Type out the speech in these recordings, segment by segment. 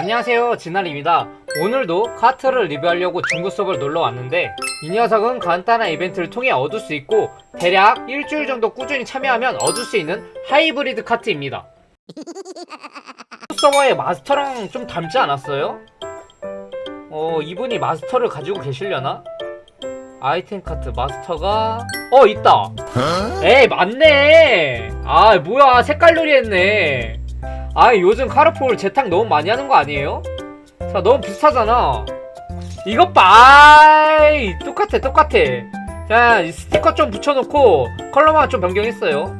안녕하세요 진날입니다. 오늘도 카트를 리뷰하려고 중구 수업을 놀러 왔는데 이 녀석은 간단한 이벤트를 통해 얻을 수 있고 대략 일주일 정도 꾸준히 참여하면 얻을 수 있는 하이브리드 카트입니다. 서버의 마스터랑 좀 닮지 않았어요? 어 이분이 마스터를 가지고 계시려나? 아이템 카트 마스터가 어 있다! 에이 맞네! 아 뭐야 색깔놀이 했네 아 요즘 카르폴 재탕 너무 많이 하는 거 아니에요? 자 너무 비슷하잖아. 이것 봐. 아이, 똑같아 똑같아. 자이 스티커 좀 붙여놓고 컬러만 좀 변경했어요.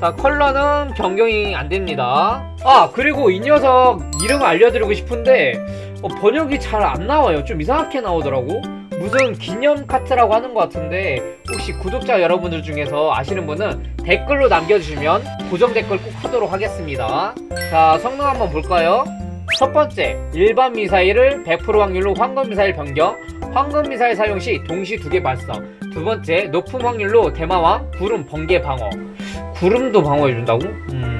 자 컬러는 변경이 안됩니다. 아 그리고 이 녀석 이름 알려드리고 싶은데 어, 번역이 잘 안 나와요. 좀 이상하게 나오더라고 무슨 기념 카트라고 하는 것 같은데 혹시 구독자 여러분들 중에서 아시는 분은 댓글로 남겨주시면 고정 댓글 꼭 하도록 하겠습니다. 자 성능 한번 볼까요? 첫 번째 일반 미사일을 100% 확률로 황금 미사일 변경 황금 미사일 사용 시 동시 두 개 발사 두 번째 높은 확률로 대마왕 구름 번개 방어 구름도 방어해준다고? 음.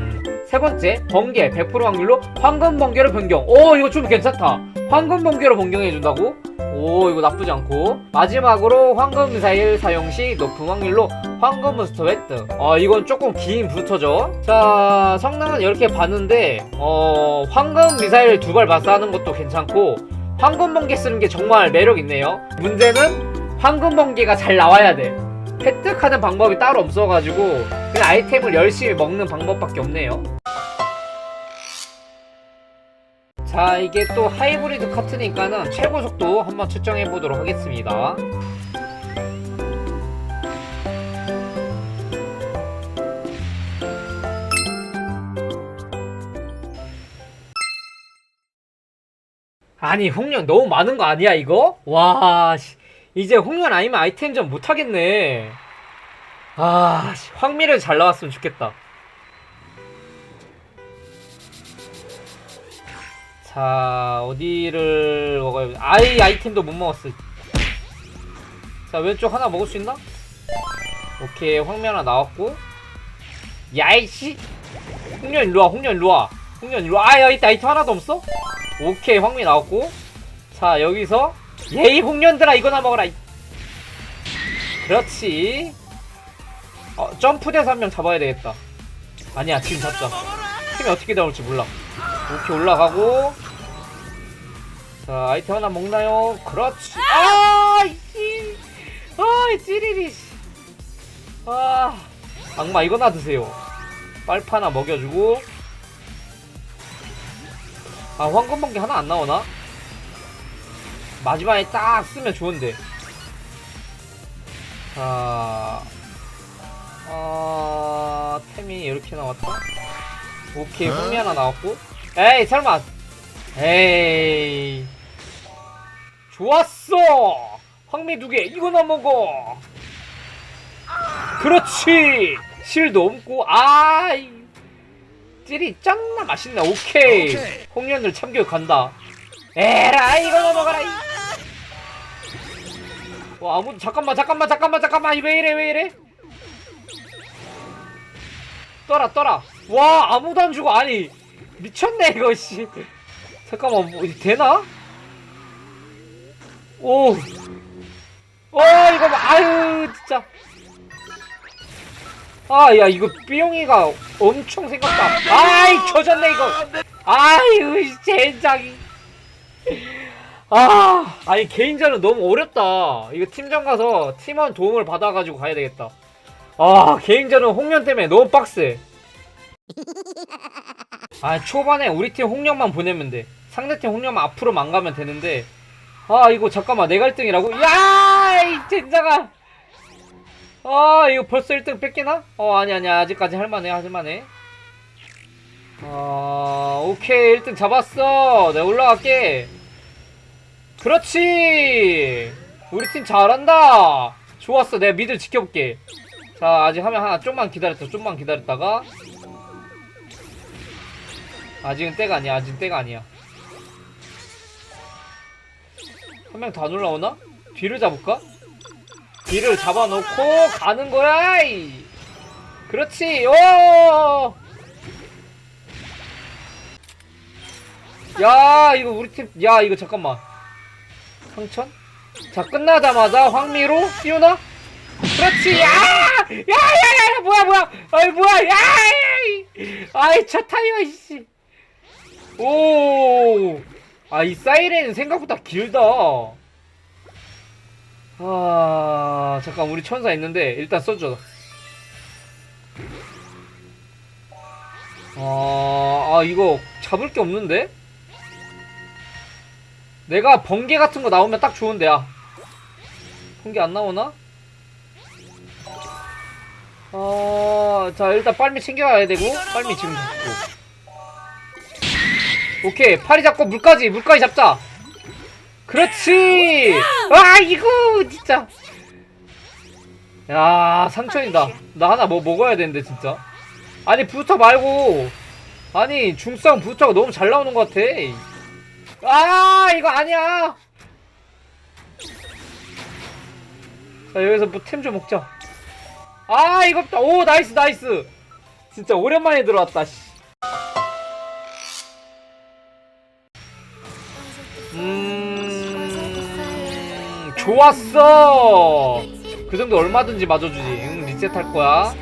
세 번째 번개 100% 확률로 황금 번개로 변경. 오 이거 좀 괜찮다. 황금 번개로 변경해 준다고? 오 이거 나쁘지 않고. 마지막으로 황금 미사일 사용 시 높은 확률로 황금 부스터 획득. 어 이건 조금 긴 부스터죠. 자 성능은 이렇게 봤는데 어 황금 미사일 두발 발사하는 것도 괜찮고 황금 번개 쓰는 게 정말 매력 있네요. 문제는 황금 번개가 잘 나와야 돼 획득하는 방법이 따로 없어가지고 그냥 아이템을 열심히 먹는 방법밖에 없네요. 자 이게 또 하이브리드 카트니까는 최고 속도 한번 측정해 보도록 하겠습니다. 아니 홍련 너무 많은 거 아니야 이거? 와 씨, 이제 홍련 아니면 아이템전 못하겠네. 아 씨, 황미를 잘 나왔으면 좋겠다. 자 어디를 먹어야 아이 아이템도 못 먹었어. 자 왼쪽 하나 먹을 수 있나? 오케이 황미 하나 나왔고. 야이씨! 홍련 일로와 홍련 일로와. 홍련 일로와. 아 있다 아이템 하나도 없어? 오케이 황미 나왔고. 자 여기서 예이 홍련들아 이거나 먹어라 이- 그렇지. 어 점프돼서 한 명 잡아야 되겠다. 아니야 지금 잡자. 팀이 어떻게 나올지 몰라. 오케이 올라가고. 자 아이템 하나 먹나요? 그렇지. 아 이씨 아 찌리리 씨. 아 악마 이거나 드세요. 빨파 하나 먹여주고. 아 황금 번개 하나 안 나오나? 마지막에 딱 쓰면 좋은데. 자 아... 템이 이렇게 나왔다? 오케이 흥미 하나 나왔고. 에이 설마. 에이. 좋았어! 황미 두개 이거나 먹어. 그렇지! 실도 없고 아이. 찌리 짱나 맛있네. 오케이. 오케이. 홍련들 참교육 간다. 에라 이거나 먹어라 이. 와 아무도 잠깐만 잠깐만 잠깐만 잠깐만. 왜 이래 왜 이래? 떠라 떠라. 와 아무도 안 주고 아니 미쳤네 이거 씨. 잠깐만 뭐 되나? 오. 어 이거 봐. 아유 진짜. 아 야 이거 삐용이가 엄청 생겼다 아이 켜졌네 이거. 아유 이 젠장이 아 아니 개인전은 너무 어렵다. 이거 팀전 가서 팀원 도움을 받아가지고 가야 되겠다. 아 개인전은 홍련 때문에 너무 빡세. 아 초반에 우리 팀 홍련만 보내면 돼. 상대팀 홍련만 앞으로만 가면 되는데. 아 이거 잠깐만 내가 1등이라고? 야 이 젠장아! 아 이거 벌써 1등 뺏기나? 어 아니 아니 아직까지 할만해 할만해. 아 오케이 1등 잡았어. 내가 올라갈게 그렇지! 우리 팀 잘한다! 좋았어 내가 미들 지켜볼게. 자 아직 하면 하나 좀만 기다렸다 좀만 기다렸다가. 아직은 때가 아니야 아직은 때가 아니야. 한 명다 올라오나? 뒤를 잡을까? 뒤를 잡아놓고 가는 거야 이. 그렇지 오! 야 이거 우리 팀 야 이거 잠깐만 상천? 자 끝나자마자 황미로 띄우나? 그렇지. 야 야야야 뭐야 뭐야? 아이 뭐야? 야 아이 차 타이어 이씨. 오아 이 사이렌 생각보다 길다. 아 잠깐 우리 천사 있는데 일단 써줘. 아, 아 이거 잡을 게 없는데? 내가 번개 같은 거 나오면 딱 좋은데 야. 번개 안 나오나? 아, 자 일단 빨미 챙겨가야 되고 빨미 지금 잡고. 오케이 파리 잡고 물까지 물까지 잡자. 그렇지! 아 이거 진짜. 야 상천이다. 나 하나 뭐 먹어야 되는데 진짜. 아니 부터 말고. 아니 중성 부터가 너무 잘 나오는 것 같아 아 이거 아니야. 자 여기서 뭐 템 좀 먹자. 아 이거 없다 오 나이스 나이스. 진짜 오랜만에 들어왔다 씨. 음 좋았어. 그 정도 얼마든지 맞아주지. 응 리셋할 거야.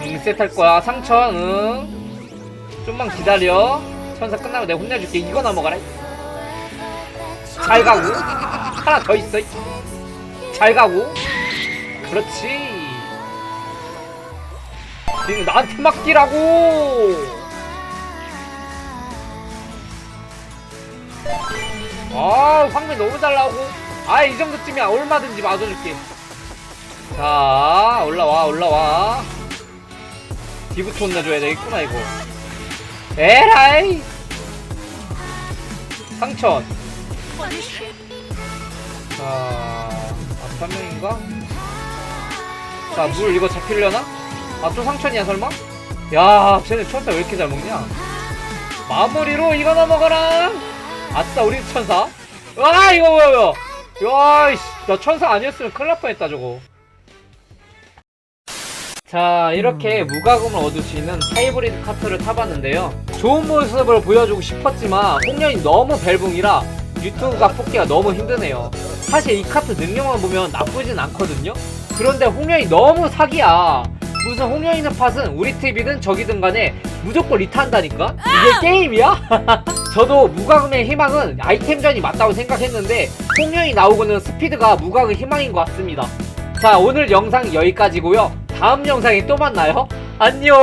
응, 리셋할 거야. 상천 응. 좀만 기다려 천사 끝나고 내가 혼내줄게. 이거나 먹어라. 잘 가고. 하나 더 있어. 잘 가고. 그렇지. 지금 나한테 맡기라고. 아 황미 너무 잘 나오고. 아 이 정도쯤이야. 얼마든지 맞아줄게. 자 올라와 올라와. 뒤부터 혼내줘야 되겠구나 이거. 에라이 상천 자 아홉 명인가? 자 물 이거 잡히려나? 아 또 상천이야 설마? 야 쟤네 천사 왜 이렇게 잘 먹냐? 마무리로 이거 넘어가라 아싸 우리 천사 와 이거 뭐야 뭐야 야이씨 나 천사 아니었으면 큰일 날 뻔했다 저거 자 이렇게 무과금을 얻을 수 있는 하이브리드 카트를 타봤는데요. 좋은 모습을 보여주고 싶었지만 홍련이 너무 벨붕이라 유튜브가 뽑기가 너무 힘드네요. 사실 이 카트 능력만 보면 나쁘진 않거든요. 그런데 홍련이 너무 사기야. 무슨 홍련이는 팟은 우리 TV든 저기든 간에 무조건 리타한다니까? 이게 게임이야? 저도 무과금의 희망은 아이템전이 맞다고 생각했는데 홍련이 나오고는 스피드가 무과금 희망인 것 같습니다. 자 오늘 영상 여기까지고요 다음 영상에 또 만나요. 안녕